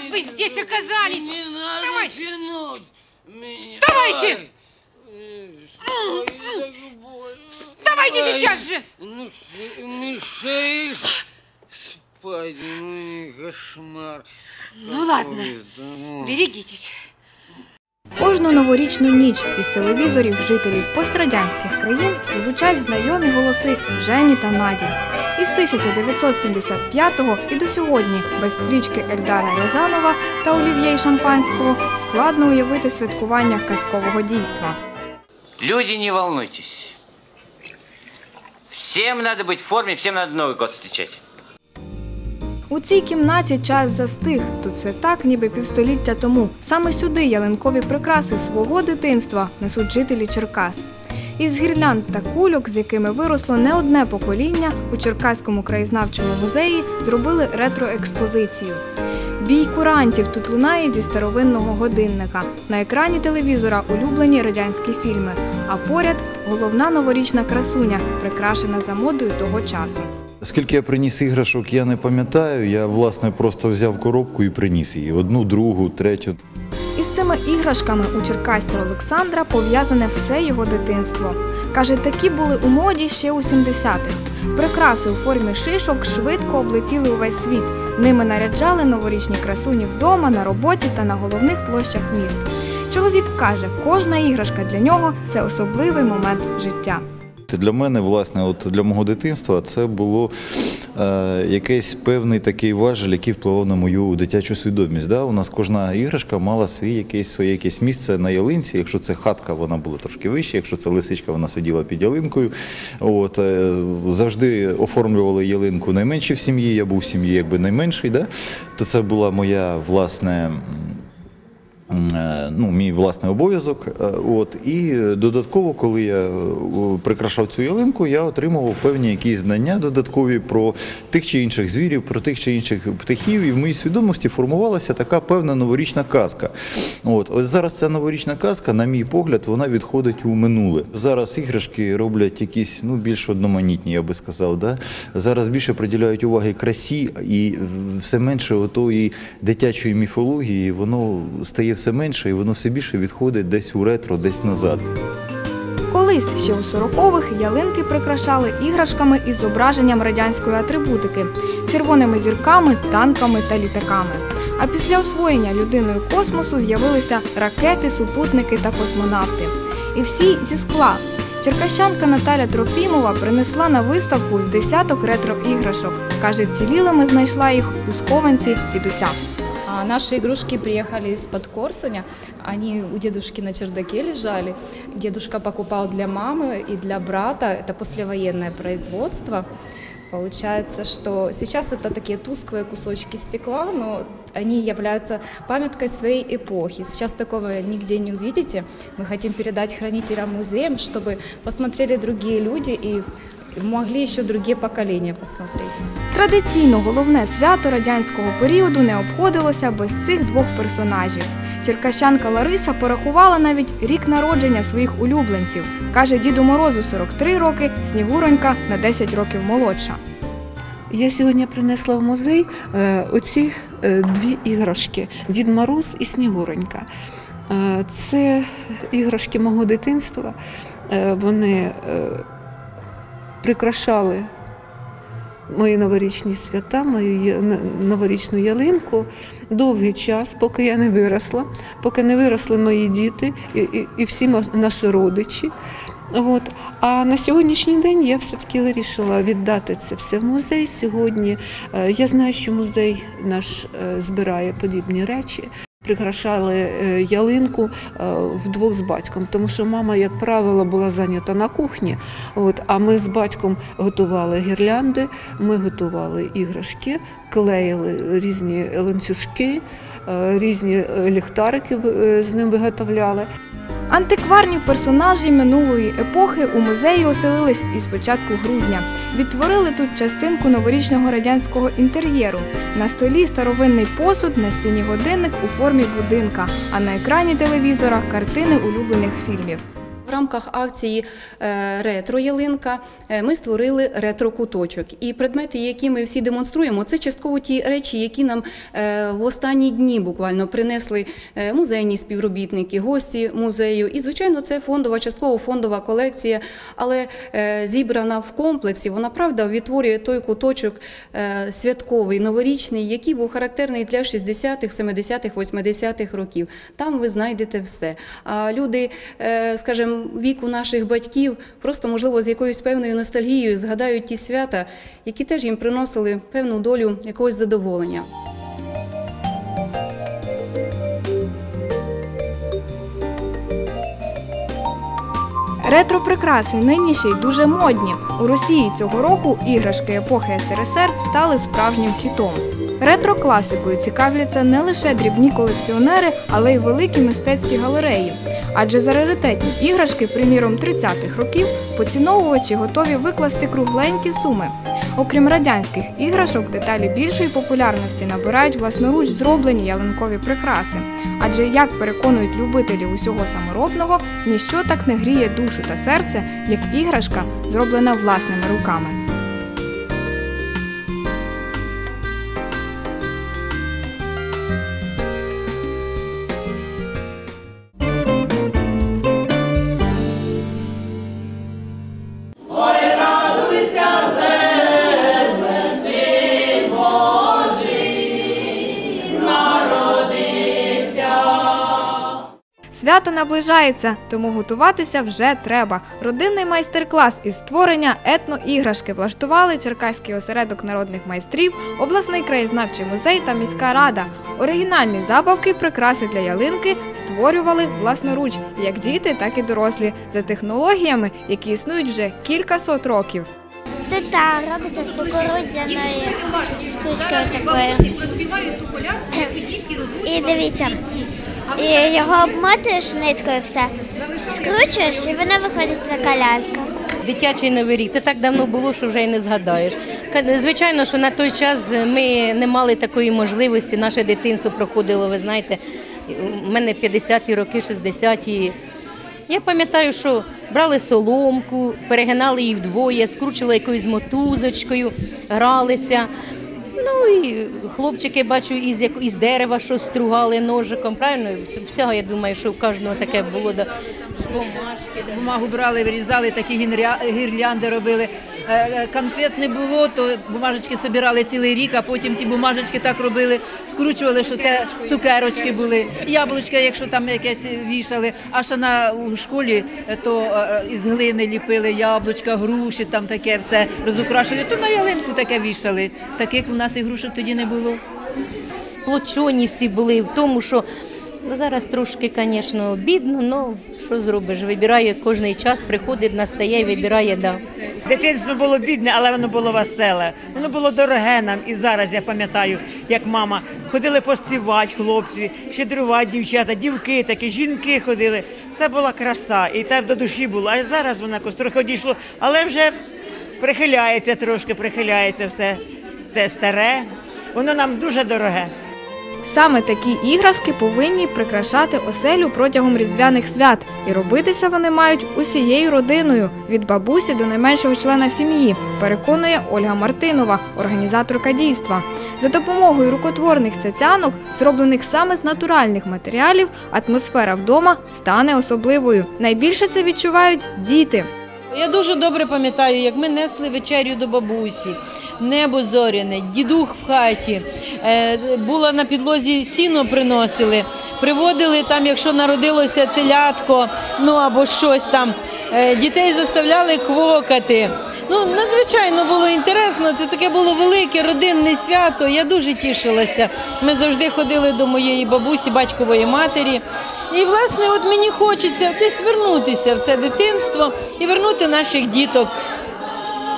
Как вы здесь оказались? Не надо Вставайте! тянуть меня. Вставайте! Вставайте Ай, сейчас же! Ну, мешаешь спать, ну не кошмар. Ну ладно, ну. берегитесь. Кожну новорічну ніч із телевізорів жителів пострадянських країн звучать знайомі голоси Жені та Наді. Із 1975-го і до сьогодні без стрічки Ельдара Рязанова та Олів'є Шампанського складно уявити святкування казкового дійства. Люди, не волнуйтесь. Всем надо быть в форме, всем надо Новый год встречать. У цій кімнаті час застиг. Тут все так, ніби півстоліття тому. Саме сюди ялинкові прикраси свого дитинства несуть жителі Черкас. Із гірлянд та кульок, з якими виросло не одне покоління, у Черкаському краєзнавчому музеї зробили ретроекспозицію. Бій курантів тут лунає зі старовинного годинника. На екрані телевізора улюблені радянські фільми. А поряд головна новорічна красуня, прикрашена за модою того часу. Скільки я приніс іграшок, я не пам'ятаю. Я власне просто взяв коробку і приніс її. Одну, другу, третю. Із цими іграшками у черкастя Олександра пов'язане все його дитинство. Каже, такі були у моді ще у 70-х. Прикраси у формі шишок швидко облетіли увесь світ. Ними наряджали новорічні красуні вдома, на роботі та на головних площах міст. Чоловік каже, кожна іграшка для нього це особливий момент життя. Для мене, власне, от для мого дитинства це було е, якийсь певний такий важель, який впливав на мою дитячу свідомість. Да? У нас кожна іграшка мала свій якесь, своє якесь місце на ялинці. Якщо це хатка, вона була трошки вища, якщо це лисичка, вона сиділа під ялинкою. От, е, завжди оформлювали ялинку найменші в сім'ї, я був в сім'ї якби найменший, да? то це була моя власне. Е, ну, мій власний обов'язок. Е, От і додатково, коли я е, прикрашав цю ялинку, я отримував певні якісь знання додаткові про тих чи інших звірів, про тих чи інших птахів, і в моїй свідомості формувалася така певна новорічна казка. От ось зараз ця новорічна казка, на мій погляд, вона відходить у минуле. Зараз іграшки роблять якісь ну більш одноманітні, я би сказав. Да? Зараз більше приділяють уваги красі і все менше отої дитячої міфології, воно стає все менше, і воно все більше відходить десь у ретро, десь назад. Колись ще у 40-х ялинки прикрашали іграшками із зображенням радянської атрибутики, червоними зірками, танками та літаками. А після освоєння людиною космосу з'явилися ракети, супутники та космонавти. І всі зі скла. Черкащанка Наталя Трофімова принесла на виставку з десяток ретро-іграшок. Каже, цілілими знайшла їх у схованці дідуся. А Наши игрушки приехали из-под Корсуня. Они у дедушки на чердаке лежали. Дедушка покупал для мамы и для брата. Это послевоенное производство. Получается, что сейчас это такие тусклые кусочки стекла, но они являются памяткой своей эпохи. Сейчас такого нигде не увидите. Мы хотим передать хранителям музеям, чтобы посмотрели другие люди и могли еще другие поколения посмотреть. Традиційно головне свято радянського періоду не обходилося без цих двох персонажів. Черкащанка Лариса порахувала навіть рік народження своїх улюбленців. Каже, Діду Морозу 43 роки, Снігуронька на 10 років молодша. Я сьогодні принесла в музей е, оці е, дві іграшки Дід Мороз і Снігуронька. Е, Це іграшки мого дитинства. Вони прикрашали мої новорічні свята, мою новорічну ялинку довгий час, поки я не виросла, поки не виросли мої діти і, і, і всі наші родичі. От. А на сьогоднішній день я все-таки вирішила віддати це все в музей сьогодні. Е, Я знаю, що музей наш е, збирає подібні речі. Прикрашали е, ялинку е, вдвох з батьком, тому що мама, як правило, була зайнята на кухні. От, а ми з батьком готували гірлянди, ми готували іграшки, клеїли різні ланцюжки, різні е, ліхтарики е, з ним виготовляли. Антикварні персонажі минулої епохи у музеї оселились із початку грудня. Відтворили тут частинку новорічного радянського інтер'єру. На столі старовинний посуд, на стіні годинник у формі будинка, а на екрані телевізора картини улюблених фільмів. В рамках акції е, Ретро ялинка е, ми створили ретро-куточок. І предмети, які ми всі демонструємо, це частково ті речі, які нам е, в останні дні буквально принесли музейні співробітники, гості музею. І, звичайно, це фондова, частково фондова колекція, але зібрана в комплексі. Вона правда відтворює той куточок святковий, новорічний, який був характерний для 60-х, 70-х, 80-х років. Там ви знайдете все. А люди, скажімо, віку наших батьків, просто можливо з якоюсь певною ностальгією згадають ті свята, які теж їм приносили певну долю якогось задоволення. Ретро-прикраси нині ще й дуже модні. У Росії цього року іграшки епохи СРСР стали справжнім хітом. Ретро-класикою цікавляться не лише дрібні колекціонери, але й великі мистецькі галереї. Адже за раритетні іграшки, приміром 30-х років, поціновувачі готові викласти кругленькі суми. Окрім радянських іграшок, деталі більшої популярності набирають власноруч зроблені ялинкові прикраси. Адже, як переконують любителі усього саморобного, ніщо так не гріє душу та серце, як іграшка, зроблена власними руками. Свято наближається, тому готуватися вже треба. Родинний майстер-клас із створення етноіграшки влаштували Черкаський осередок народних майстрів, обласний краєзнавчий музей та міська рада. Оригінальні забавки, прикраси для ялинки створювали власноруч, як діти, так і дорослі, за технологіями, які існують вже кілька сот років. Це та робиться з кукурудзяною штучкою такою. І дивіться, і його обмотуєш ниткою все, скручуєш і вона виходить така лялька. Дитячий новий рік. Це так давно було, що вже й не згадаєш. Звичайно, що на той час ми не мали такої можливості. Наше дитинство проходило, ви знаєте, у мене 50-ті роки, 60-ті. Я пам'ятаю, що брали соломку, перегинали її вдвоє, скручували якоюсь мотузочкою, гралися. Ну і хлопчики, бачу, із, як- із дерева щось стругали ножиком. Правильно? Всього, я думаю, що в кожного таке було да, з бумажки. Бумагу брали, вирізали, такі гірлянди робили. Е, е, Конфет не було, то бумажечки збирали цілий рік, а потім ті бумажечки так робили, скручували, що це цукерочки були, яблучка, якщо там якесь вішали. А ще на у школі е, то із глини ліпили яблучка, груші, там таке все розукрашили. То на ялинку таке вішали. Таких у нас ігрушок тоді не було. сплочені всі були в тому, що ну, зараз трошки, звісно, бідно, але що зробиш? Вибирає кожен час, приходить, настає і вибирає, да. Дитинство було бідне, але воно було веселе. Воно було дороге нам. І зараз я пам'ятаю, як мама ходили поспівати хлопці, щедрувати дівчата, дівки такі, жінки ходили. Це була краса, і так до душі було. А зараз вона трохи одійшло, але вже прихиляється трошки, прихиляється все те старе. Воно нам дуже дороге. Саме такі іграшки повинні прикрашати оселю протягом різдвяних свят, і робитися вони мають усією родиною від бабусі до найменшого члена сім'ї, переконує Ольга Мартинова, організаторка дійства. За допомогою рукотворних цяцянок, зроблених саме з натуральних матеріалів, атмосфера вдома стане особливою. Найбільше це відчувають діти. Я дуже добре пам'ятаю, як ми несли вечерю до бабусі, небо зоряне, дідух в хаті, е, було на підлозі сіно приносили, приводили там, якщо народилося телятко, ну або щось там. е, Дітей заставляли квокати. Ну, надзвичайно було інтересно. Це таке було велике родинне свято. Я дуже тішилася. Ми завжди ходили до моєї бабусі, батькової матері. І, власне, от мені хочеться десь вернутися в це дитинство і вернути наших діток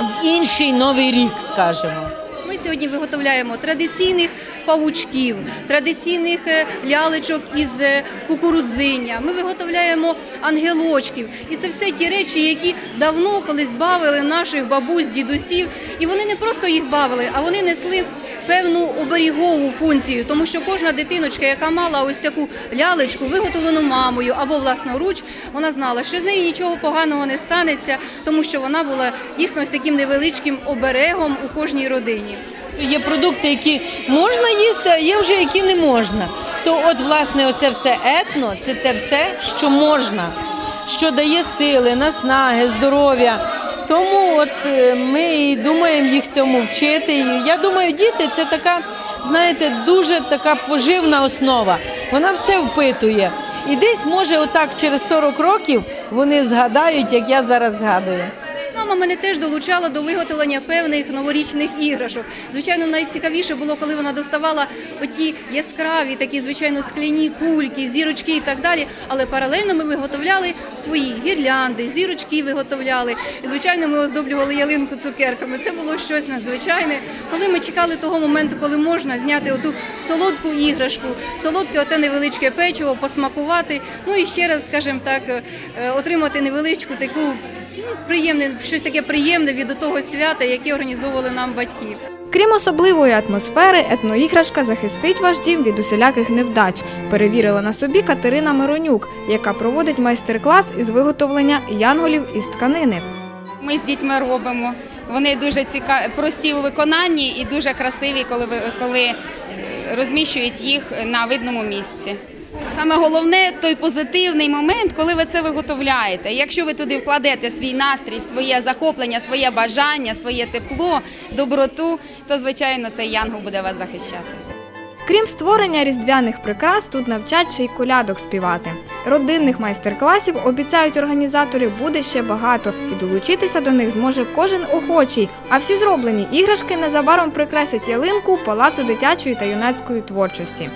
в інший новий рік, скажімо. Ми сьогодні виготовляємо традиційних павучків, традиційних е, лялечок із е, кукурудзиння. Ми виготовляємо ангелочків. І це все ті речі, які давно колись бавили наших бабусь, дідусів. І вони не просто їх бавили, а вони несли певну оберігову функцію, тому що кожна дитиночка, яка мала ось таку лялечку, виготовлену мамою або власноруч, вона знала, що з нею нічого поганого не станеться, тому що вона була дійсно ось таким невеличким оберегом у кожній родині. Є продукти, які можна їсти, а є вже які не можна. То от, власне, оце все етно, це те все, що можна, що дає сили, наснаги, здоров'я. Тому от е, ми і думаємо їх цьому вчити. Я думаю, діти це така, знаєте, дуже така поживна основа. Вона все впитує. І десь, може, отак через 40 років вони згадають, як я зараз згадую. Мама мене теж долучала до виготовлення певних новорічних іграшок. Звичайно, найцікавіше було, коли вона доставала оті яскраві, такі звичайно скляні кульки, зірочки і так далі. Але паралельно ми виготовляли свої гірлянди, зірочки виготовляли. І звичайно, ми оздоблювали ялинку цукерками. Це було щось надзвичайне. Коли ми чекали того моменту, коли можна зняти оту солодку іграшку, солодке оте невеличке печиво, посмакувати. Ну і ще раз, скажімо так, е, отримати невеличку таку приємне, щось таке приємне від того свята, яке організовували нам батьки. Крім особливої атмосфери, етноіграшка захистить ваш дім від усіляких невдач. Перевірила на собі Катерина Миронюк, яка проводить майстер-клас із виготовлення янголів із тканини. Ми з дітьми робимо. Вони дуже ціка... прості у виконанні і дуже красиві, коли ви коли е, розміщують їх на видному місці. Саме головне той позитивний момент, коли ви це виготовляєте. Якщо ви туди вкладете свій настрій, своє захоплення, своє бажання, своє тепло, доброту, то звичайно цей янгол буде вас захищати. Крім створення різдвяних прикрас, тут навчать ще й колядок співати. Родинних майстер-класів обіцяють організатори буде ще багато, і долучитися до них зможе кожен охочий. А всі зроблені іграшки незабаром прикрасять ялинку палацу дитячої та юнацької творчості.